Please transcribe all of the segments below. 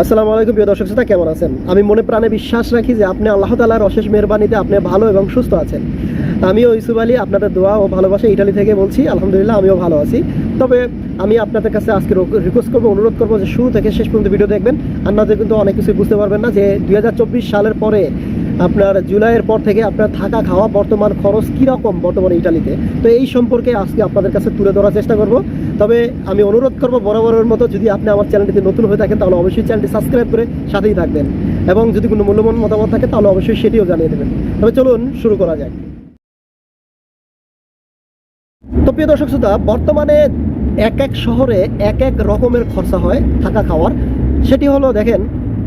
আসসালামু আলাইকুম, প্রিয় দর্শক শ্রোতা, কেমন আছেন? আমি মনে প্রাণে বিশ্বাস রাখি যে আপনি আল্লাহ তালার অশেষ মেহরবানিতে আপনি ভালো এবং সুস্থ আছেন। আমিও ইসুফ আলী, আপনাদের দোয়া ও ভালোবাসা ইটালি থেকে বলছি। আলহামদুলিল্লাহ, আমিও ভালো আছি। তবে আমি আপনাদের কাছে আজকে রিকোয়েস্ট করব, অনুরোধ করব যে শুরু থেকে শেষ পর্যন্ত ভিডিও দেখবেন। আপনাদের কিন্তু অনেক কিছু বুঝতে পারবেন না যে দুই হাজার চব্বিশ সালের পরে আপনার জুলাইয়ের পর থেকে আপনার থাকা খাওয়া বর্তমান খরচ কীরকম বর্তমানে ইটালিতে? তো এই সম্পর্কে আজকে আপনাদের কাছে তুলে ধরার চেষ্টা করব। তবে আমি অনুরোধ করব বরাবরের মতো যদি আপনি আমার চ্যানেলটিতে নতুন হয়ে থাকেন তাহলে অবশ্যই চ্যানেলটি সাবস্ক্রাইব করে সাথেই থাকবেন এবং যদি কোনো মূল্যবান মতামত থাকে তাহলে অবশ্যই সেটিও জানিয়ে দেবেন। তবে চলুন শুরু করা যায় তো প্রিয় দর্শক শ্রোতা, বর্তমানে এক এক শহরে এক এক রকমের খরচা হয় থাকা খাওয়ার। সেটি হলো, দেখেন,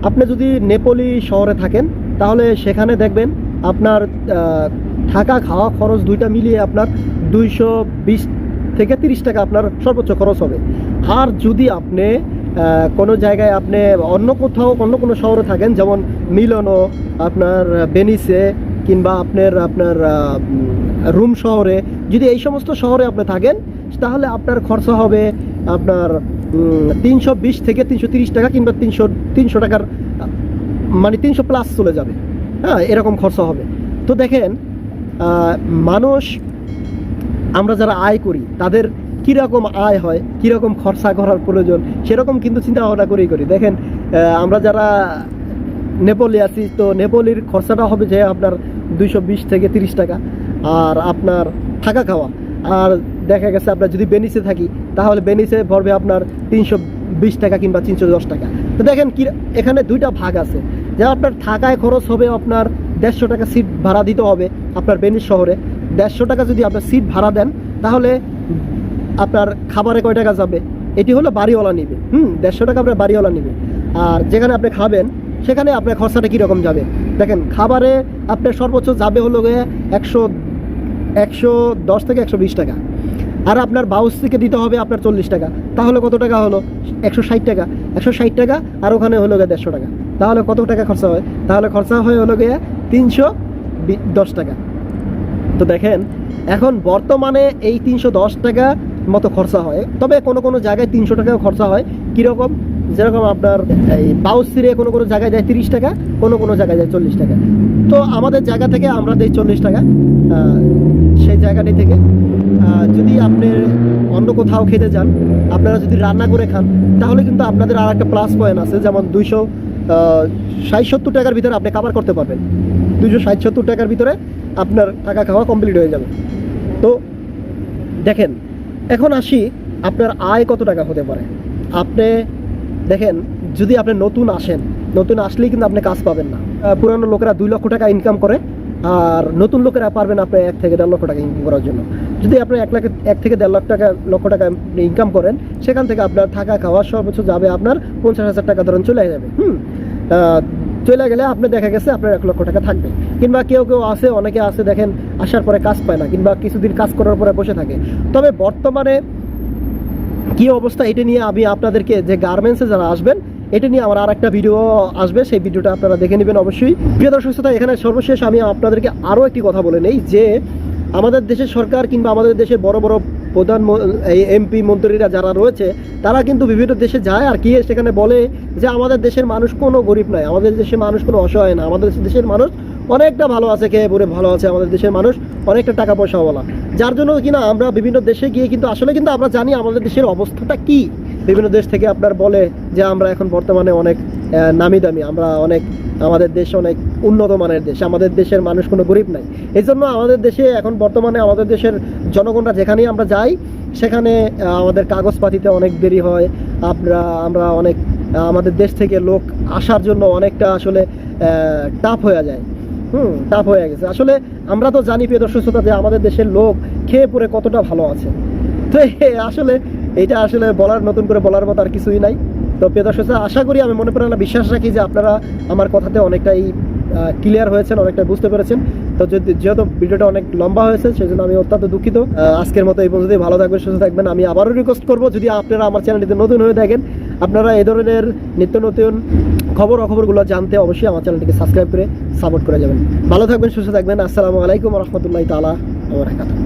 আপনি যদি নেপোলি শহরে থাকেন তাহলে সেখানে দেখবেন আপনার থাকা খাওয়া খরচ দুইটা মিলিয়ে আপনার দুইশো বিশ থেকে তিরিশ টাকা আপনার সর্বোচ্চ খরচ হবে। আর যদি আপনি কোনো জায়গায় আপনি অন্য কোথাও, অন্য কোনো শহরে থাকেন, যেমন মিলনো আপনার বেনিসে কিংবা আপনার আপনার রুম শহরে, যদি এই সমস্ত শহরে আপনি থাকেন, তাহলে আপনার খরচা হবে আপনার তিনশো বিশ থেকে তিনশো তিরিশ টাকা কিংবা তিনশো তিনশো টাকার মানে তিনশো প্লাস চলে যাবে। হ্যাঁ এরকম খরচা হবে। তো দেখেন মানুষ, আমরা যারা আয় করি, তাদের কীরকম আয় হয়, কীরকম খরচা করার প্রয়োজন, সেরকম কিন্তু চিন্তা ভাবনা করেই করি। দেখেন আমরা যারা নেপোলি আছি, তো নেপোলির খরচাটা হবে যে আপনার দুইশো বিশ থেকে তিরিশ টাকা, আর আপনার থাকা খাওয়া। আর দেখা গেছে আপনার যদি বেনিসে থাকি, তাহলে বেনিসে পড়বে আপনার তিনশো বিশ টাকা কিংবা তিনশো দশ টাকা। তো দেখেন, কি, এখানে দুইটা ভাগ আছে। যে আপনার থাকায় খরচ হবে আপনার দেড়শো টাকা সিট ভাড়া দিতে হবে আপনার বেনিস শহরে। দেড়শো টাকা যদি আপনার সিট ভাড়া দেন, তাহলে আপনার খাবারে কয় টাকা যাবে? এটি হলো বাড়িওয়ালা নিবে। হুম, দেড়শো টাকা আপনার বাড়িওয়ালা নিবে। আর যেখানে আপনি খাবেন, সেখানে আপনার খরচাটা কীরকম যাবে? দেখেন, খাবারে আপনার সর্বোচ্চ যাবে হলো গিয়ে একশো একশো দশ থেকে একশো বিশ টাকা। আর আপনার বাউস থেকে দিতে হবে আপনার চল্লিশ টাকা। তাহলে কত টাকা হলো? একশো ষাট টাকা। একশো ষাট টাকা, আর ওখানে হলো গিয়ে দেড়শো টাকা। তাহলে কত টাকা খরচা হয়? তাহলে খরচা হয় হলো গিয়ে তিনশো দশ টাকা। তো দেখেন, এখন বর্তমানে এই তিনশো দশ টাকা মতো খরচা হয়। তবে কোনো কোনো জায়গায় তিনশো টাকাও খরচা হয়। কীরকম? যেরকম আপনার এই বাউসিরে কোনো কোনো জায়গায় যায় তিরিশ টাকা, কোনো কোনো জায়গায় যায় চল্লিশ টাকা। তো আমাদের জায়গা থেকে আমরা দিই চল্লিশ টাকা সেই জায়গাটি থেকে। যদি আপনি অন্য কোথাও খেতে যান, আপনারা যদি রান্না করে খান, তাহলে কিন্তু আপনাদের আর একটা প্লাস পয়েন্ট আছে, যেমন দুইশো ষাট সত্তর টাকার ভিতরে আপনি কাভার করতে পারবেন। দুশো ষাট সত্তর টাকার ভিতরে আপনার টাকা খাওয়া কমপ্লিট হয়ে যাবে। তো দেখেন, এখন আসি আপনার আয় কত টাকা হতে পারে। আপনি দেখেন, যদি আপনি নতুন আসেন, নতুন আসলেই কিন্তু আপনি কাজ পাবেন না। পুরানো লোকেরা দুই লক্ষ টাকা ইনকাম করে, আর নতুন লোকেরা পারবেন আপনি এক থেকে দেড় লক্ষ টাকা ইনকাম করার জন্য। যদি আপনি এক লাখ এক থেকে দেড় লাখ টাকা, লক্ষ টাকা ইনকাম করেন, সেখান থেকে আপনার থাকা খাওয়া সর্বোচ্চ যাবে আপনার পঞ্চাশ হাজার টাকা ধরেন চলে যাবে, হুম? চলে গেলে আপনি দেখা গেছে আপনার এক লক্ষ টাকা থাকবে। কিংবা কেউ কেউ আছে, অনেকে আছে দেখেন আসার পরে কাজ পায় না, কিংবা কিছুদিন কাজ করার পরে বসে থাকে। তবে বর্তমানে কি অবস্থা এটা নিয়ে আমি আপনাদেরকে যে গার্মেন্টসে যারা আসবেন, এটা নিয়ে আমার আর একটা ভিডিও আসবে, সেই ভিডিওটা আপনারা দেখে নেবেন অবশ্যই। প্রিয় দর্শক এখানে সর্বশেষ আমি আপনাদেরকে আরও একটি কথা বলে নেই যে আমাদের দেশের সরকার কিংবা আমাদের দেশের বড় বড় প্রধান এমপি মন্ত্রীরা যারা রয়েছে, তারা কিন্তু বিভিন্ন দেশে যায় আর কি সেখানে বলে যে আমাদের দেশের মানুষ কোনো গরিব নয়, আমাদের দেশের মানুষ কোনো অসহায় না, আমাদের দেশের মানুষ অনেকটা ভালো আছে, খেয়ে পরে ভালো আছে, আমাদের দেশের মানুষ অনেকটা টাকা পয়সাওয়ালা যার জন্য কিনা আমরা বিভিন্ন দেশে গিয়ে কিন্তু আসলে কিন্তু আমরা জানি আমাদের দেশের অবস্থাটা কি। বিভিন্ন দেশ থেকে আপনার বলে যে আমরা এখন বর্তমানে অনেক নামি দামি। আমরা অনেক, আমাদের দেশ অনেক উন্নত মানের দেশ। আমাদের দেশের মানুষ কোনো গরিব নাই। এই জন্য আমাদের দেশে এখন বর্তমানে আমাদের দেশের জনগণরা যেখানেই আমরা যাই, সেখানে আমাদের কাগজপাতিতে অনেক দেরি হয়। আমরা আমরা অনেক আমাদের দেশ থেকে লোক আসার জন্য অনেকটা আসলে টাফ হয়ে যায়। হুম টাফ হয়ে গেছে। আসলে আমরা তো জানি, প্রিয় দর্শক শ্রোতা, যে আমাদের দেশের লোক খেয়ে পরে কতটা ভালো আছে। তো আসলে, এটা আসলে বলার, নতুন করে বলার মতো আর কিছুই নাই। তো প্রিয় দর্শক আশা করি আমি মনে প্রাণে বিশ্বাস রাখি যে আপনারা আমার কথাতে অনেকটাই ক্লিয়ার হয়েছেন, অনেকটা বুঝতে পেরেছেন। তো যদি, যেহেতু ভিডিওটা অনেক লম্বা হয়েছে সেই জন্য আমি অত্যন্ত দুঃখিত। আজকের মতো এই পর্যন্তই, ভালো থাকবেন, সুস্থ থাকবেন। আমি আবারও রিকোয়েস্ট করব, যদি আপনারা আমার চ্যানেলটিতে নতুন হয়ে থাকেন, আপনারা এই ধরনের নিত্য নতুন খবর, অখবরগুলো জানতে অবশ্যই আমার চ্যানেলটিকে সাবস্ক্রাইব করে সাপোর্ট করে যাবেন। ভালো থাকবেন, সুস্থ থাকবেন। আসসালামু আলাইকুম রহমতুল্লাহ তালা আমার